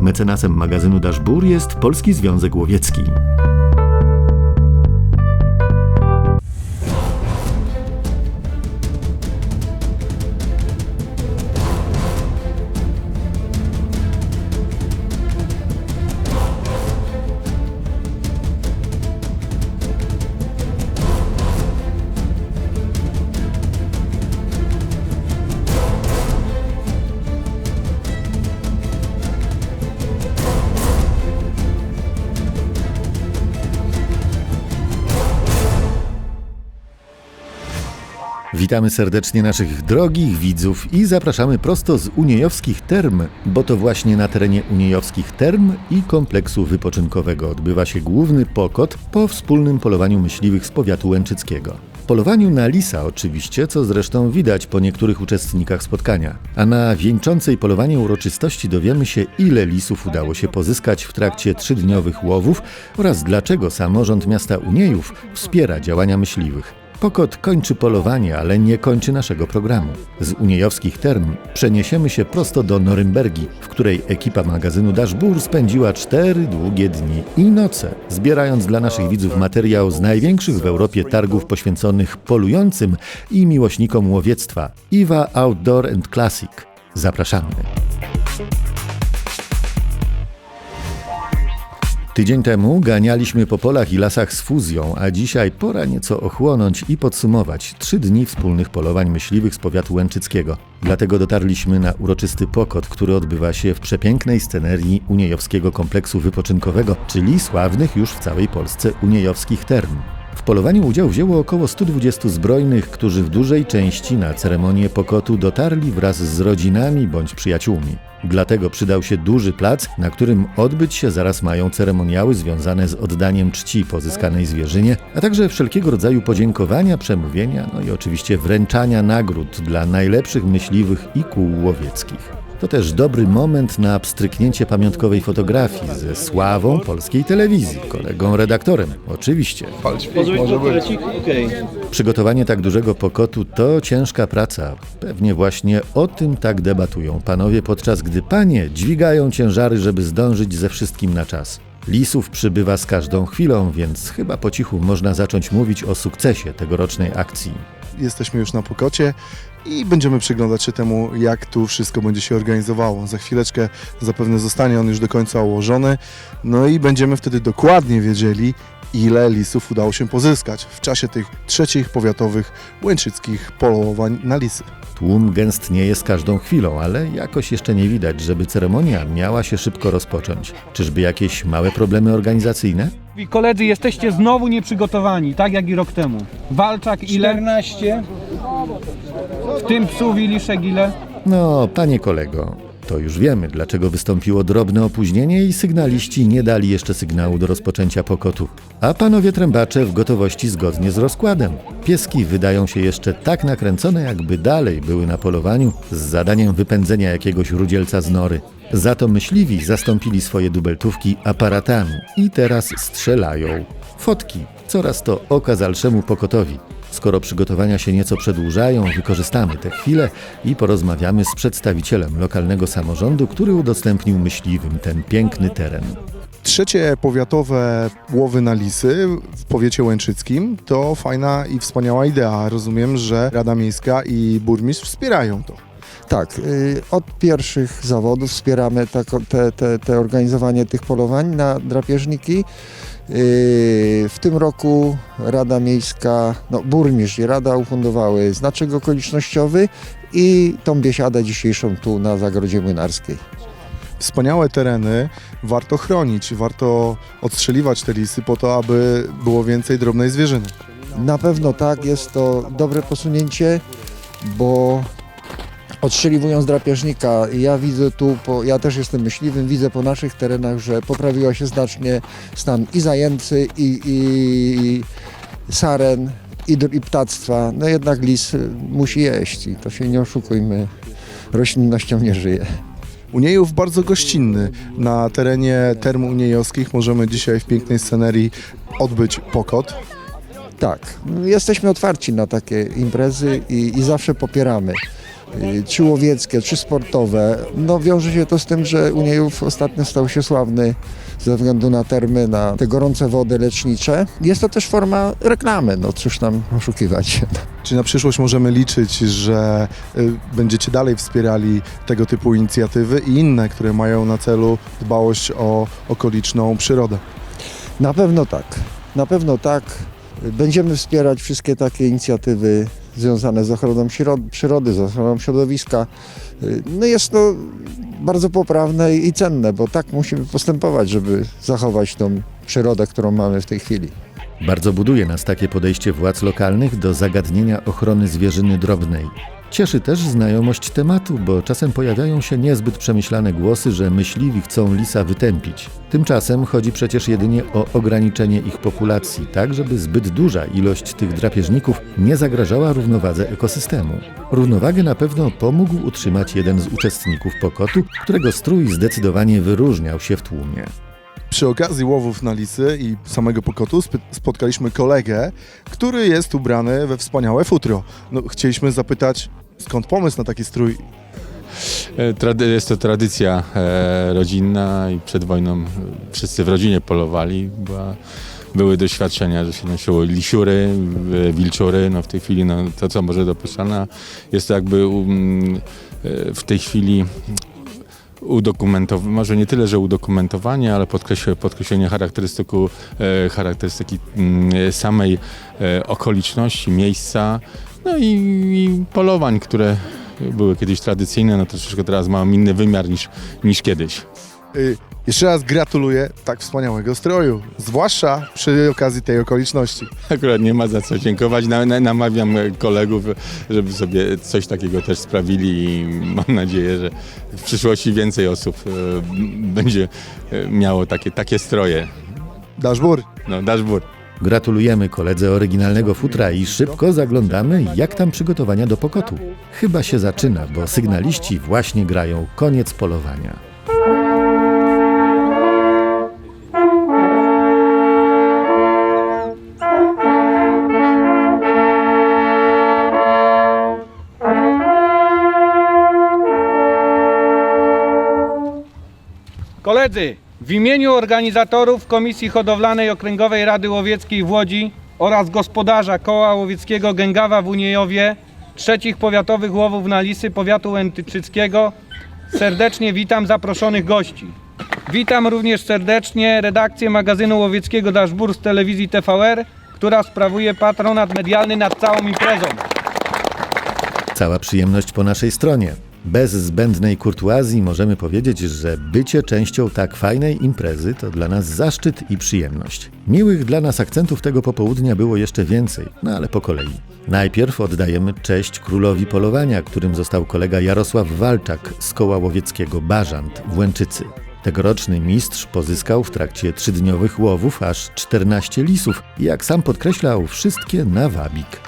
Mecenasem magazynu Dashbur jest Polski Związek Łowiecki. Witamy serdecznie naszych drogich widzów i zapraszamy prosto z Uniejowskich Term, bo to właśnie na terenie Uniejowskich Term i kompleksu wypoczynkowego odbywa się główny pokot po wspólnym polowaniu myśliwych z powiatu łęczyckiego. Polowaniu na lisa oczywiście, co zresztą widać po niektórych uczestnikach spotkania. A na wieńczącej polowanie uroczystości dowiemy się, ile lisów udało się pozyskać w trakcie trzydniowych łowów oraz dlaczego samorząd miasta Uniejów wspiera działania myśliwych. Pokot kończy polowanie, ale nie kończy naszego programu. Z Uniejowskich Term przeniesiemy się prosto do Norymbergi, w której ekipa magazynu Dashbur spędziła cztery długie dni i noce, zbierając dla naszych widzów materiał z największych w Europie targów poświęconych polującym i miłośnikom łowiectwa Iwa Outdoor and Classic. Zapraszamy. Tydzień temu ganialiśmy po polach i lasach z fuzją, a dzisiaj pora nieco ochłonąć i podsumować trzy dni wspólnych polowań myśliwych z powiatu łęczyckiego. Dlatego dotarliśmy na uroczysty pokot, który odbywa się w przepięknej scenerii Uniejowskiego Kompleksu Wypoczynkowego, czyli sławnych już w całej Polsce Uniejowskich Term. W polowaniu udział wzięło około 120 zbrojnych, którzy w dużej części na ceremonię pokotu dotarli wraz z rodzinami bądź przyjaciółmi. Dlatego przydał się duży plac, na którym odbyć się zaraz mają ceremoniały związane z oddaniem czci pozyskanej zwierzynie, a także wszelkiego rodzaju podziękowania, przemówienia, no i oczywiście wręczania nagród dla najlepszych myśliwych i kół łowieckich. To też dobry moment na abstryknięcie pamiątkowej fotografii ze sławą polskiej telewizji, kolegą redaktorem, oczywiście. Przygotowanie tak dużego pokotu to ciężka praca. Pewnie właśnie o tym tak debatują panowie, podczas gdy panie dźwigają ciężary, żeby zdążyć ze wszystkim na czas. Lisów przybywa z każdą chwilą, więc chyba po cichu można zacząć mówić o sukcesie tegorocznej akcji. Jesteśmy już na pokocie i będziemy przyglądać się temu, jak tu wszystko będzie się organizowało. Za chwileczkę zapewne zostanie on już do końca ułożony, no i będziemy wtedy dokładnie wiedzieli, ile lisów udało się pozyskać w czasie tych trzecich powiatowych łęczyckich polowań na lisy. Tłum gęstnieje z każdą chwilą, ale jakoś jeszcze nie widać, żeby ceremonia miała się szybko rozpocząć. Czyżby jakieś małe problemy organizacyjne? I Koledzy, jesteście znowu nieprzygotowani, tak jak i rok temu. Walczak ile? 14. W tym psów i liszek ile? No, panie kolego, to już wiemy, dlaczego wystąpiło drobne opóźnienie i sygnaliści nie dali jeszcze sygnału do rozpoczęcia pokotu. A panowie trębacze w gotowości zgodnie z rozkładem. Pieski wydają się jeszcze tak nakręcone, jakby dalej były na polowaniu z zadaniem wypędzenia jakiegoś rudzielca z nory. Za to myśliwi zastąpili swoje dubeltówki aparatami i teraz strzelają. Fotki, coraz to okazalszemu pokotowi. Skoro przygotowania się nieco przedłużają, wykorzystamy tę chwilę i porozmawiamy z przedstawicielem lokalnego samorządu, który udostępnił myśliwym ten piękny teren. Trzecie powiatowe łowy na lisy w powiecie łęczyckim to fajna i wspaniała idea. Rozumiem, że Rada Miejska i burmistrz wspierają to. Tak, y, od pierwszych zawodów wspieramy tako- te, te, te organizowanie tych polowań na drapieżniki. Y, W tym roku Rada Miejska, no burmistrz i Rada ufundowały znaczek okolicznościowy i tą biesiadę dzisiejszą tu na Zagrodzie Młynarskiej. Wspaniałe tereny warto chronić, warto odstrzeliwać te lisy po to, aby było więcej drobnej zwierzyny. Na pewno tak, jest to dobre posunięcie, bo odstrzeliwując drapieżnika, ja widzę tu, po, ja też jestem myśliwym, widzę po naszych terenach, że poprawiła się znacznie stan i zajęcy, i, i saren, i, i ptactwa. No jednak lis musi jeść i to się nie oszukujmy, roślinnością nie żyje. Uniejów bardzo gościnny. Na terenie term uniejowskich możemy dzisiaj w pięknej scenerii odbyć pokot. Tak, jesteśmy otwarci na takie imprezy i, i zawsze popieramy. Czy łowieckie, czy sportowe. No wiąże się to z tym, że Uniejów ostatnio stał się sławny ze względu na termy, na te gorące wody lecznicze. Jest to też forma reklamy, no cóż tam oszukiwać. Czy na przyszłość możemy liczyć, że y, będziecie dalej wspierali tego typu inicjatywy i inne, które mają na celu dbałość o okoliczną przyrodę? Na pewno tak. Na pewno tak. Będziemy wspierać wszystkie takie inicjatywy związane z ochroną przyrody, z ochroną środowiska. Y, No jest to bardzo poprawne i cenne, bo tak musimy postępować, żeby zachować tą przyrodę, którą mamy w tej chwili. Bardzo buduje nas takie podejście władz lokalnych do zagadnienia ochrony zwierzyny drobnej. Cieszy też znajomość tematu, bo czasem pojawiają się niezbyt przemyślane głosy, że myśliwi chcą lisa wytępić. Tymczasem chodzi przecież jedynie o ograniczenie ich populacji, tak żeby zbyt duża ilość tych drapieżników nie zagrażała równowadze ekosystemu. Równowagę na pewno pomógł utrzymać jeden z uczestników pokotu, którego strój zdecydowanie wyróżniał się w tłumie. Przy okazji łowów na lisy i samego pokotu sp- spotkaliśmy kolegę, który jest ubrany we wspaniałe futro. No, chcieliśmy zapytać, skąd pomysł na taki strój? E, Jest to tradycja e, rodzinna i przed wojną e, wszyscy w rodzinie polowali. Była, były doświadczenia, że się nosiło lisiury, wilczury. No w tej chwili no, to, co może dopuszczalne, jest to jakby um, w tej chwili udokumentowanie, może nie tyle, że udokumentowanie, ale podkreślenie, charakterystyku, charakterystyki mm, samej okoliczności, miejsca, no i, i polowań, które były kiedyś tradycyjne, no troszeczkę teraz mają inny wymiar niż, niż kiedyś. Y, jeszcze raz gratuluję tak wspaniałego stroju, zwłaszcza przy okazji tej okoliczności. Akurat nie ma za co dziękować. Na, na, namawiam kolegów, żeby sobie coś takiego też sprawili i mam nadzieję, że w przyszłości więcej osób e, będzie e, miało takie, takie stroje. Daszbur, No, dashboard. Gratulujemy koledze oryginalnego futra i szybko zaglądamy, jak tam przygotowania do pokotu. Chyba się zaczyna, bo sygnaliści właśnie grają koniec polowania. Koledzy, w imieniu organizatorów Komisji Hodowlanej Okręgowej Rady Łowieckiej w Łodzi oraz gospodarza Koła Łowieckiego Gęgawa w Uniejowie, trzecich powiatowych łowów na lisy powiatu łętyczyckiego, serdecznie witam zaproszonych gości. Witam również serdecznie redakcję magazynu łowieckiego Daszbur z telewizji TVR, która sprawuje patronat medialny nad całą imprezą. Cała przyjemność po naszej stronie. Bez zbędnej kurtuazji możemy powiedzieć, że bycie częścią tak fajnej imprezy to dla nas zaszczyt i przyjemność. Miłych dla nas akcentów tego popołudnia było jeszcze więcej, no ale po kolei. Najpierw oddajemy cześć królowi polowania, którym został kolega Jarosław Walczak z koła łowieckiego Bażant w Łęczycy. Tegoroczny mistrz pozyskał w trakcie trzydniowych łowów aż 14 lisów i jak sam podkreślał, wszystkie na wabik.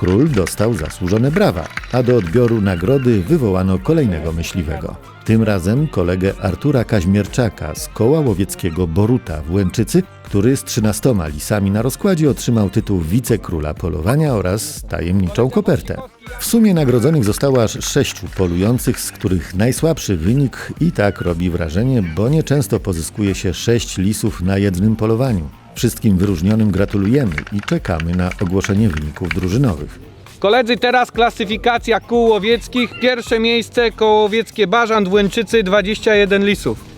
Król dostał zasłużone brawa, a do odbioru nagrody wywołano kolejnego myśliwego. Tym razem kolegę Artura Kaźmierczaka z koła łowieckiego Boruta w Łęczycy, który z 13 lisami na rozkładzie otrzymał tytuł wicekróla polowania oraz tajemniczą kopertę. W sumie nagrodzonych zostało aż sześciu polujących, z których najsłabszy wynik i tak robi wrażenie, bo nieczęsto pozyskuje się sześć lisów na jednym polowaniu. Wszystkim wyróżnionym gratulujemy i czekamy na ogłoszenie wyników drużynowych. Koledzy, teraz klasyfikacja kół łowieckich. Pierwsze miejsce koło łowieckie Bażant w Łęczycy 21 lisów.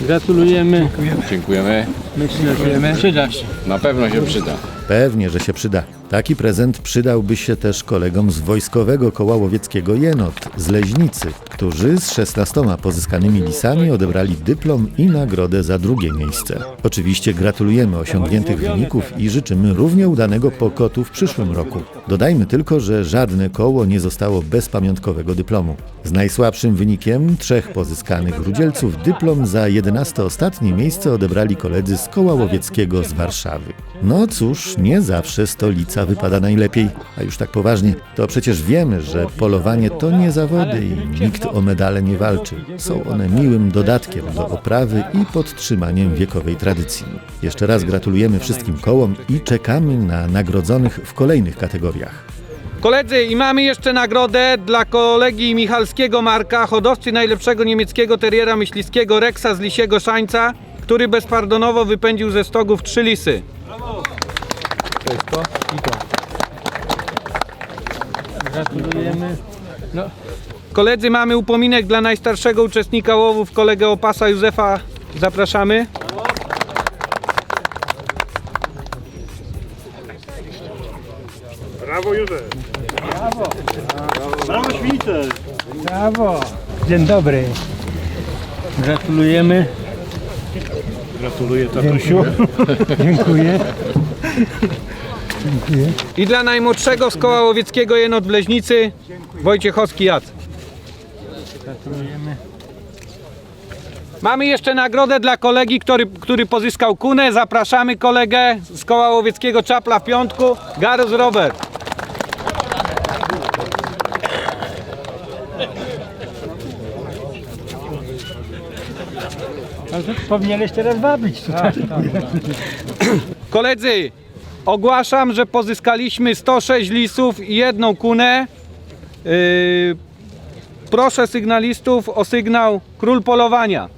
Gratulujemy. Dziękujemy. Myślę, że przyda się. Na pewno się przyda. Pewnie, że się przyda. Taki prezent przydałby się też kolegom z Wojskowego Koła Łowieckiego Jenot z Leźnicy, którzy z 16 pozyskanymi lisami odebrali dyplom i nagrodę za drugie miejsce. Oczywiście gratulujemy osiągniętych wyników i życzymy równie udanego pokotu w przyszłym roku. Dodajmy tylko, że żadne koło nie zostało bez pamiątkowego dyplomu. Z najsłabszym wynikiem trzech pozyskanych rudzielców dyplom za 11 ostatnie miejsce odebrali koledzy z Koła Łowieckiego z Warszawy. No cóż, nie zawsze stolica wypada najlepiej. A już tak poważnie, to przecież wiemy, że polowanie to nie zawody i nikt o medale nie walczy. Są one miłym dodatkiem do oprawy i podtrzymaniem wiekowej tradycji. Jeszcze raz gratulujemy wszystkim kołom i czekamy na nagrodzonych w kolejnych kategoriach. Koledzy, i mamy jeszcze nagrodę dla kolegi Michalskiego Marka, hodowcy najlepszego niemieckiego teriera myśliwskiego Rexa z Lisiego Szańca, który bezpardonowo wypędził ze stogów trzy lisy. Gratulujemy. Koledzy, mamy upominek dla najstarszego uczestnika łowów, kolegę Opasa Józefa. Zapraszamy. Brawo. Dzień dobry. Gratulujemy. Gratuluję tatusiu. Dziękuję. I dla najmłodszego z koła łowieckiego Jenot Bleźnicy, Wojciechowski Jac. Gratulujemy. Mamy jeszcze nagrodę dla kolegi, który, który pozyskał kunę. Zapraszamy kolegę z koła łowieckiego Czapla w piątku, Garus Robert. Powinieneś teraz wabić tutaj. Koledzy, ogłaszam, że pozyskaliśmy 106 lisów i jedną kunę. Yy, proszę sygnalistów o sygnał Król Polowania.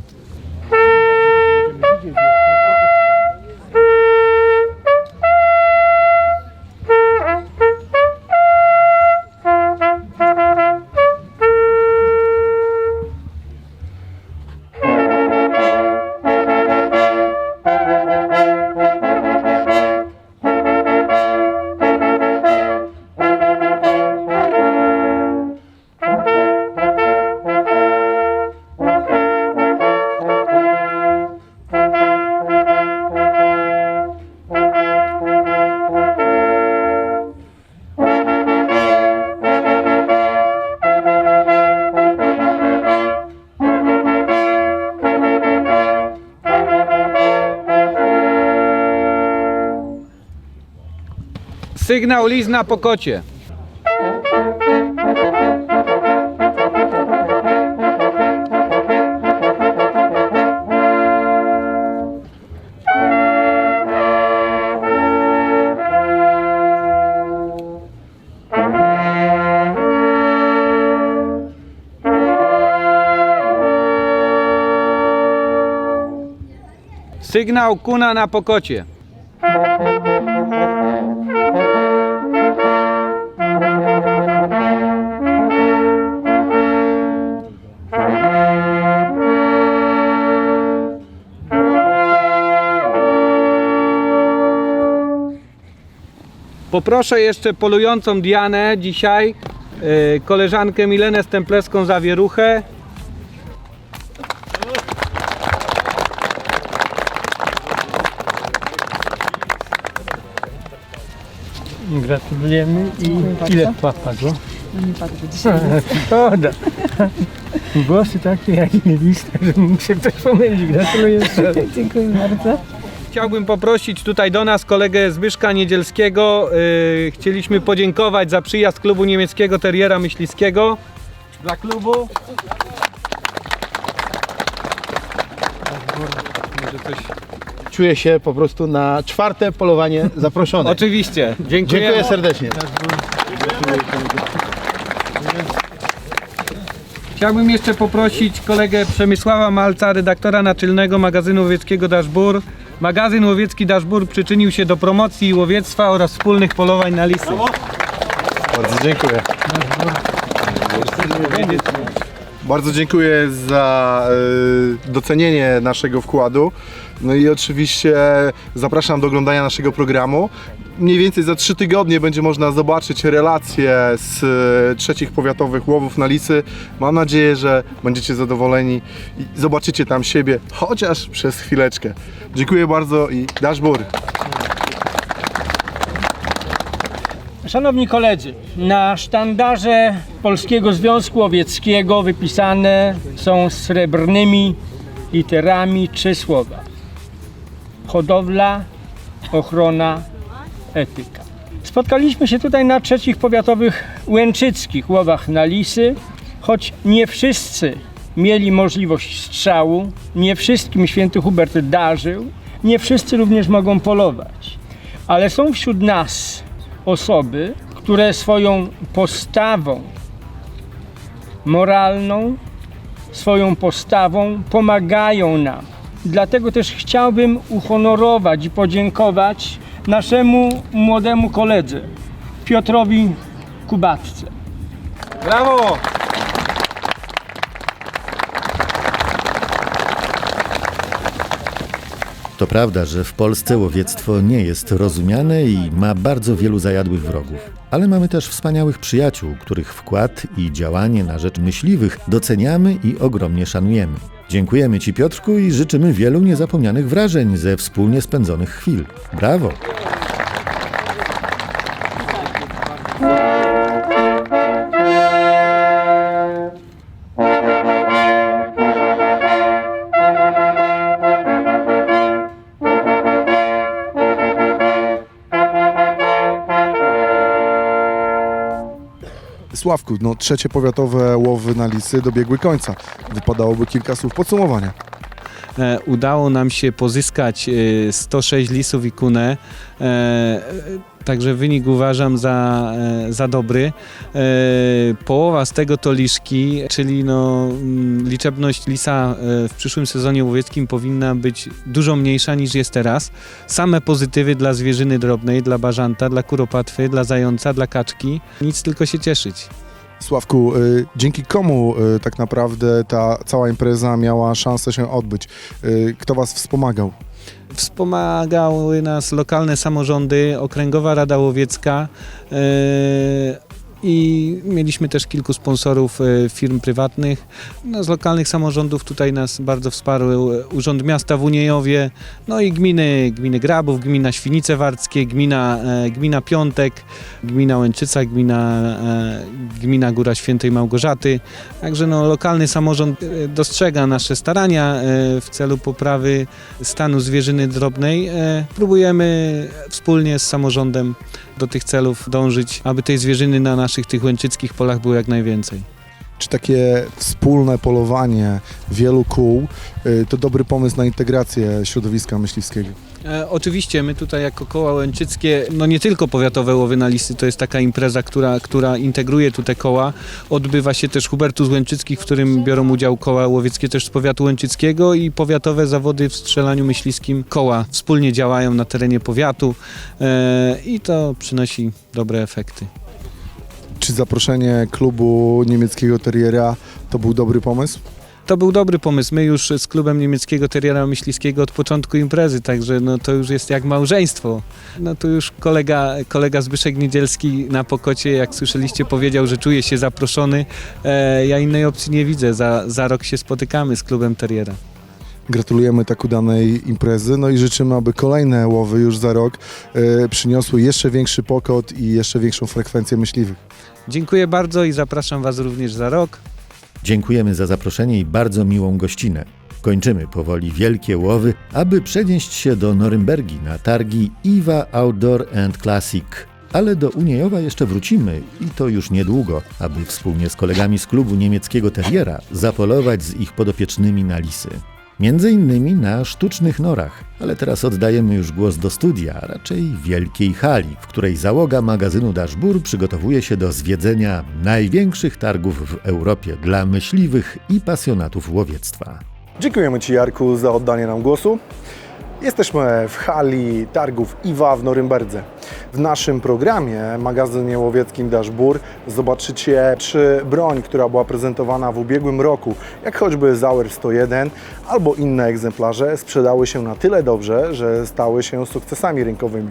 Sygnał lis na pokocie. Sygnał kuna na pokocie. Poproszę jeszcze polującą Dianę dzisiaj, yy, koleżankę Milenę Stempleską Zawieruchę. Gratulujemy i ile padło? Szkoda. Głosy takie jak nie list, że mógł się ktoś pomylić. Gratuluję. Dziękuję bardzo. Chciałbym poprosić tutaj do nas kolegę Zbyszka Niedzielskiego. Yy, chcieliśmy podziękować za przyjazd klubu niemieckiego Terriera Myśliwskiego. Dla klubu. Może coś... Czuję się po prostu na czwarte polowanie zaproszony. Oczywiście. Dziękuję. Dziękuję serdecznie. Chciałbym jeszcze poprosić kolegę Przemysława Malca, redaktora naczelnego magazynu łowieckiego Daszbur. Magazyn łowiecki Daszbur przyczynił się do promocji łowiectwa oraz wspólnych polowań na lisy. Bardzo dziękuję. Bardzo dziękuję za y, docenienie naszego wkładu. No i oczywiście zapraszam do oglądania naszego programu. Mniej więcej za trzy tygodnie będzie można zobaczyć relacje z y, trzecich powiatowych łowów na lisy. Mam nadzieję, że będziecie zadowoleni i zobaczycie tam siebie, chociaż przez chwileczkę. Dziękuję bardzo i daszbur. Szanowni koledzy, na sztandarze Polskiego Związku Łowieckiego wypisane są srebrnymi literami trzy słowa. Hodowla, ochrona, etyka. Spotkaliśmy się tutaj na trzecich powiatowych łęczyckich łowach na lisy, choć nie wszyscy mieli możliwość strzału, nie wszystkim święty Hubert darzył, nie wszyscy również mogą polować. Ale są wśród nas osoby, które swoją postawą moralną, swoją postawą pomagają nam. Dlatego też chciałbym uhonorować i podziękować naszemu młodemu koledze Piotrowi Kubatce. Brawo! To prawda, że w Polsce łowiectwo nie jest rozumiane i ma bardzo wielu zajadłych wrogów. Ale mamy też wspaniałych przyjaciół, których wkład i działanie na rzecz myśliwych doceniamy i ogromnie szanujemy. Dziękujemy Ci Piotrku i życzymy wielu niezapomnianych wrażeń ze wspólnie spędzonych chwil. Brawo! Sławku, no trzecie powiatowe łowy na lisy dobiegły końca. Wypadałoby kilka słów podsumowania. E, udało nam się pozyskać e, 106 lisów i kunę. E, e, Także wynik uważam za, e, za dobry. E, Połowa z tego to liszki, czyli no, mm, liczebność lisa e, w przyszłym sezonie łowieckim powinna być dużo mniejsza niż jest teraz. Same pozytywy dla zwierzyny drobnej, dla bażanta, dla kuropatwy, dla zająca, dla kaczki. Nic tylko się cieszyć. Sławku, dzięki komu tak naprawdę ta cała impreza miała szansę się odbyć? Kto Was wspomagał? Wspomagały nas lokalne samorządy, Okręgowa Rada Łowiecka e, i mieliśmy też kilku sponsorów e, firm prywatnych. No, z lokalnych samorządów tutaj nas bardzo wsparł e, Urząd Miasta w Uniejowie, no i gminy, gminy Grabów, gmina Świnice Warckie, gmina, e, gmina Piątek, gmina Łęczyca, gmina, gmina Góra Świętej Małgorzaty. Także no, lokalny samorząd dostrzega nasze starania w celu poprawy stanu zwierzyny drobnej. Próbujemy wspólnie z samorządem do tych celów dążyć, aby tej zwierzyny na naszych tych łęczyckich polach było jak najwięcej. Czy takie wspólne polowanie wielu kół y, to dobry pomysł na integrację środowiska myśliwskiego? E, oczywiście my tutaj jako koła łęczyckie, no nie tylko powiatowe łowy na listy, to jest taka impreza, która, która integruje tu te koła. Odbywa się też Hubertus Łęczyckich, w którym biorą udział koła łowieckie też z powiatu łęczyckiego i powiatowe zawody w strzelaniu myśliwskim koła wspólnie działają na terenie powiatu e, i to przynosi dobre efekty. Czy zaproszenie klubu niemieckiego Terriera to był dobry pomysł? To był dobry pomysł. My już z klubem niemieckiego Terriera Myśliwskiego od początku imprezy, także no, to już jest jak małżeństwo. No tu już kolega, kolega Zbyszek Niedzielski na Pokocie, jak słyszeliście, powiedział, że czuje się zaproszony. E, ja innej opcji nie widzę. Za, za rok się spotykamy z klubem Terriera. Gratulujemy tak udanej imprezy, no i życzymy, aby kolejne łowy już za rok y, przyniosły jeszcze większy pokot i jeszcze większą frekwencję myśliwych. Dziękuję bardzo i zapraszam Was również za rok. Dziękujemy za zaproszenie i bardzo miłą gościnę. Kończymy powoli wielkie łowy, aby przenieść się do Norymbergi na targi IWA Outdoor and Classic. Ale do Uniejowa jeszcze wrócimy i to już niedługo, aby wspólnie z kolegami z klubu niemieckiego Terriera zapolować z ich podopiecznymi na lisy. Między innymi na sztucznych norach, ale teraz oddajemy już głos do studia, a raczej wielkiej hali, w której załoga magazynu Dashbur przygotowuje się do zwiedzenia największych targów w Europie dla myśliwych i pasjonatów łowiectwa. Dziękujemy Ci Jarku za oddanie nam głosu. Jesteśmy w hali targów IWA w Norymberdze. W naszym programie, magazynie łowieckim Dashbur, zobaczycie, czy broń, która była prezentowana w ubiegłym roku, jak choćby Zauer 101 albo inne egzemplarze, sprzedały się na tyle dobrze, że stały się sukcesami rynkowymi.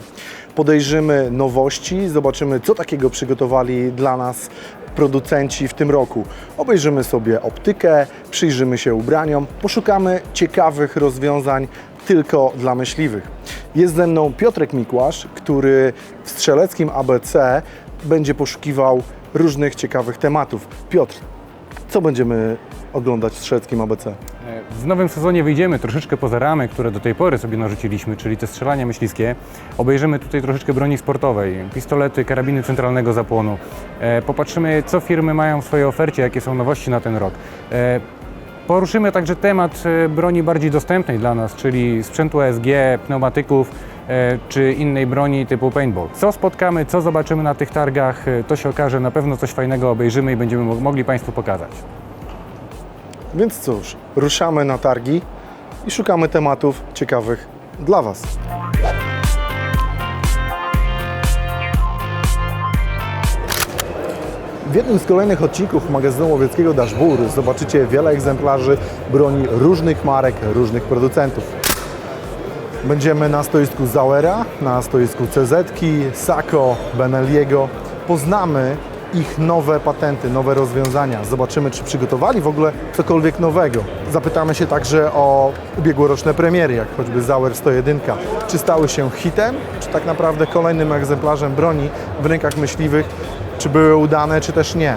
Podejrzymy nowości, zobaczymy, co takiego przygotowali dla nas producenci w tym roku. Obejrzymy sobie optykę, przyjrzymy się ubraniom, poszukamy ciekawych rozwiązań tylko dla myśliwych. Jest ze mną Piotrek Mikłasz, który w strzeleckim ABC będzie poszukiwał różnych ciekawych tematów. Piotr, co będziemy oglądać w strzeleckim ABC? E, W nowym sezonie wyjdziemy troszeczkę poza ramy, które do tej pory sobie narzuciliśmy, czyli te strzelania myśliwskie. Obejrzymy tutaj troszeczkę broni sportowej, pistolety, karabiny centralnego zapłonu. E, popatrzymy, co firmy mają w swojej ofercie, jakie są nowości na ten rok. Poruszymy także temat e, broni bardziej dostępnej dla nas, czyli sprzętu ASG, pneumatyków e, czy innej broni typu paintball. Co spotkamy, co zobaczymy na tych targach, e, to się okaże, na pewno coś fajnego obejrzymy i będziemy mo- mogli Państwu pokazać. Więc cóż, ruszamy na targi i szukamy tematów ciekawych dla Was. W jednym z kolejnych odcinków magazynu łowieckiego Dashbur zobaczycie wiele egzemplarzy broni różnych marek, różnych producentów. Będziemy na stoisku Zauera, na stoisku CZ, Sako, Benelliego. Poznamy ich nowe patenty, nowe rozwiązania. Zobaczymy, czy przygotowali w ogóle cokolwiek nowego. Zapytamy się także o ubiegłoroczne premiery, jak choćby Zauer 101. Czy stały się hitem, czy tak naprawdę kolejnym egzemplarzem broni w rękach myśliwych, czy były udane, czy też nie.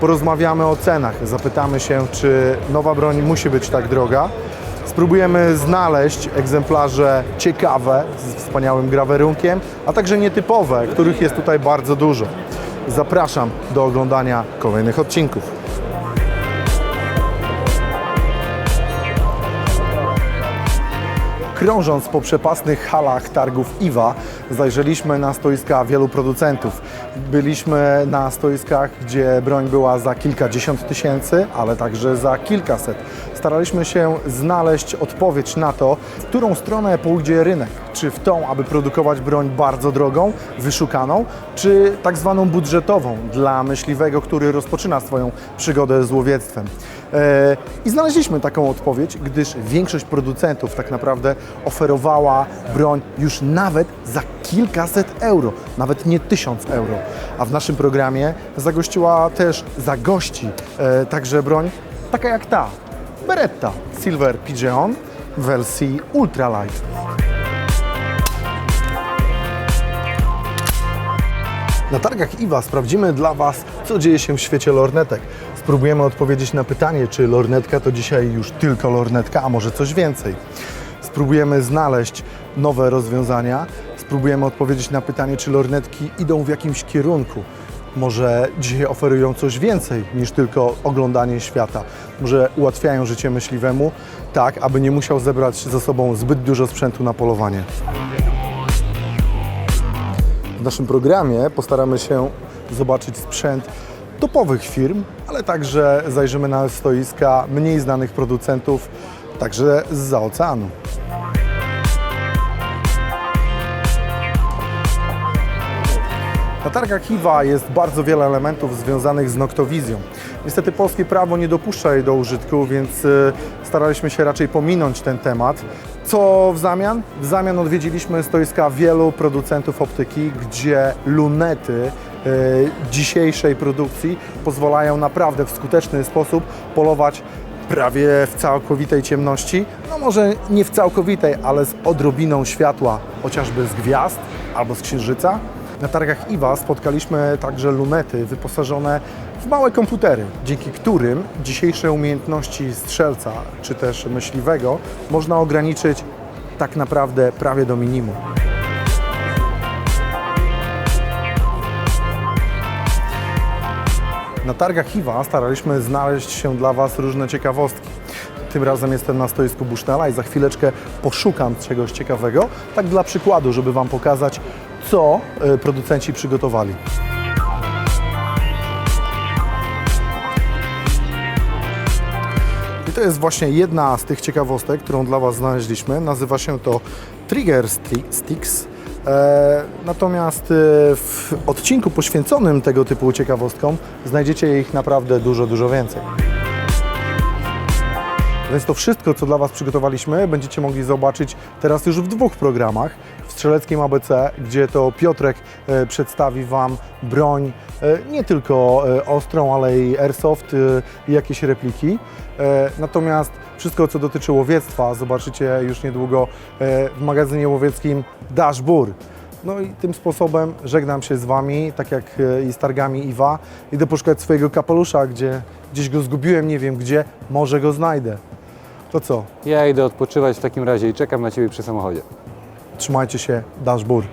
Porozmawiamy o cenach, zapytamy się, czy nowa broń musi być tak droga. Spróbujemy znaleźć egzemplarze ciekawe, z wspaniałym grawerunkiem, a także nietypowe, których jest tutaj bardzo dużo. Zapraszam do oglądania kolejnych odcinków. Krążąc po przepasnych halach targów IWA, zajrzeliśmy na stoiska wielu producentów. Byliśmy na stoiskach, gdzie broń była za kilkadziesiąt tysięcy, ale także za kilkaset. Staraliśmy się znaleźć odpowiedź na to, w którą stronę pójdzie rynek. Czy w tą, aby produkować broń bardzo drogą, wyszukaną, czy tak zwaną budżetową dla myśliwego, który rozpoczyna swoją przygodę z łowiectwem. E, I znaleźliśmy taką odpowiedź, gdyż większość producentów tak naprawdę oferowała broń już nawet za kilkaset euro, nawet nie tysiąc euro. A w naszym programie zagościła też, zagości e, także broń taka jak ta, Beretta Silver Pigeon wersji Ultralight. Na targach IWA sprawdzimy dla Was, co dzieje się w świecie lornetek. Spróbujemy odpowiedzieć na pytanie, czy lornetka to dzisiaj już tylko lornetka, a może coś więcej. Spróbujemy znaleźć nowe rozwiązania, spróbujemy odpowiedzieć na pytanie, czy lornetki idą w jakimś kierunku. Może dzisiaj oferują coś więcej niż tylko oglądanie świata. Może ułatwiają życie myśliwemu, tak aby nie musiał zebrać ze sobą zbyt dużo sprzętu na polowanie. W naszym programie postaramy się zobaczyć sprzęt topowych firm, ale także zajrzymy na stoiska mniej znanych producentów, także zza oceanu. Na targach HIVA jest bardzo wiele elementów związanych z noktowizją. Niestety polskie prawo nie dopuszcza jej do użytku, więc y, staraliśmy się raczej pominąć ten temat. Co w zamian? W zamian odwiedziliśmy stoiska wielu producentów optyki, gdzie lunety y, dzisiejszej produkcji pozwalają naprawdę w skuteczny sposób polować prawie w całkowitej ciemności. No może nie w całkowitej, ale z odrobiną światła, chociażby z gwiazd albo z księżyca. Na targach IWA spotkaliśmy także lunety wyposażone w małe komputery, dzięki którym dzisiejsze umiejętności strzelca czy też myśliwego można ograniczyć tak naprawdę prawie do minimum. Na targach HIWA staraliśmy znaleźć się dla Was różne ciekawostki. Tym razem jestem na stoisku Bushnella i za chwileczkę poszukam czegoś ciekawego, tak dla przykładu, żeby Wam pokazać, co e, producenci przygotowali. I to jest właśnie jedna z tych ciekawostek, którą dla Was znaleźliśmy. Nazywa się to Trigger Sti- Sticks. E, natomiast e, w odcinku poświęconym tego typu ciekawostkom znajdziecie ich naprawdę dużo, dużo więcej. Więc to wszystko, co dla Was przygotowaliśmy, będziecie mogli zobaczyć teraz już w dwóch programach. Strzeleckim ABC, gdzie to Piotrek e, przedstawi Wam broń e, nie tylko e, ostrą, ale i airsoft i jakieś repliki. Natomiast wszystko, co dotyczy łowiectwa, zobaczycie już niedługo w magazynie łowieckim Dashbur. No i tym sposobem żegnam się z Wami, tak jak i z targami Iwa. Idę poszukać swojego kapelusza, gdzie gdzieś go zgubiłem, nie wiem gdzie, może go znajdę. To co? Ja idę odpoczywać w takim razie i czekam na Ciebie przy samochodzie. Trzymajcie się, dasz bur.